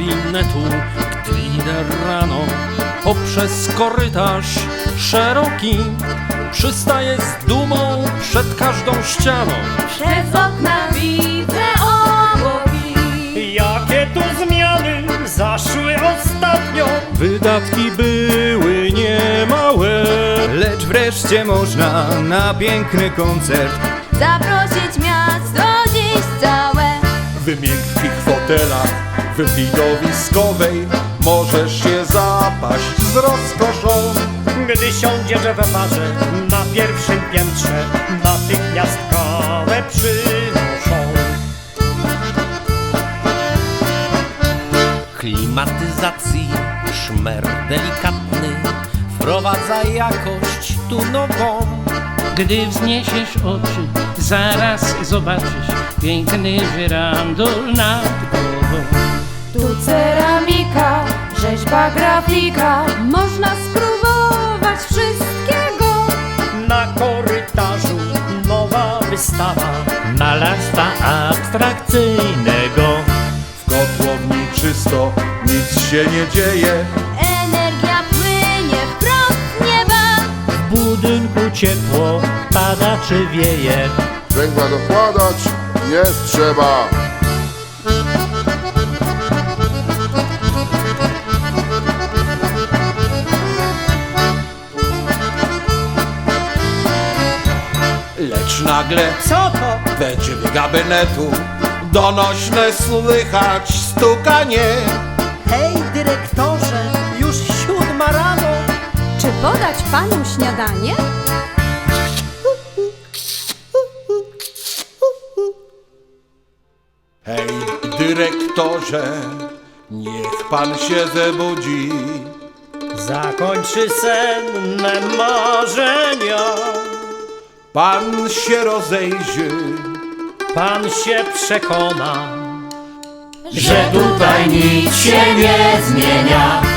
gabinetu, gdy idę rano poprzez korytarz szeroki. Przystaję z dumą przed każdą ścianą. Przez okna widzę obłoki. Jakie tu zmiany zaszły ostatnio Wydatki były niemałe. Lecz wreszcie można na piękny koncert Zaprosić miasto dziś całe. W miękkich fotelach w widowiskowej możesz się zapaść z rozkoszą. Gdy siądziesz w barze na pierwszym piętrze Natychmiast kawę przynoszą Klimatyzacji szmer delikatny wprowadza jakość tu nową. Gdy wzniesiesz oczy, zaraz zobaczysz piękny żyrandol nad ceramika, rzeźba, grafika. Można spróbować wszystkiego. Na korytarzu nowa wystawa Malarstwa abstrakcyjnego. W kotłowni czysto, nic się nie dzieje. Energia płynie wprost z nieba. W budynku ciepło pada czy wieje. Węgla dokładać nie trzeba. Nagle Co to? we drzwi gabinetu donośne słychać stukanie. Hej dyrektorze, już siódma rano Czy podać panu śniadanie? Hej, dyrektorze, niech pan się zebudzi. Zakończy senne marzenia Pan się rozejrzy, Pan się przekona Że tutaj nic się nie zmienia.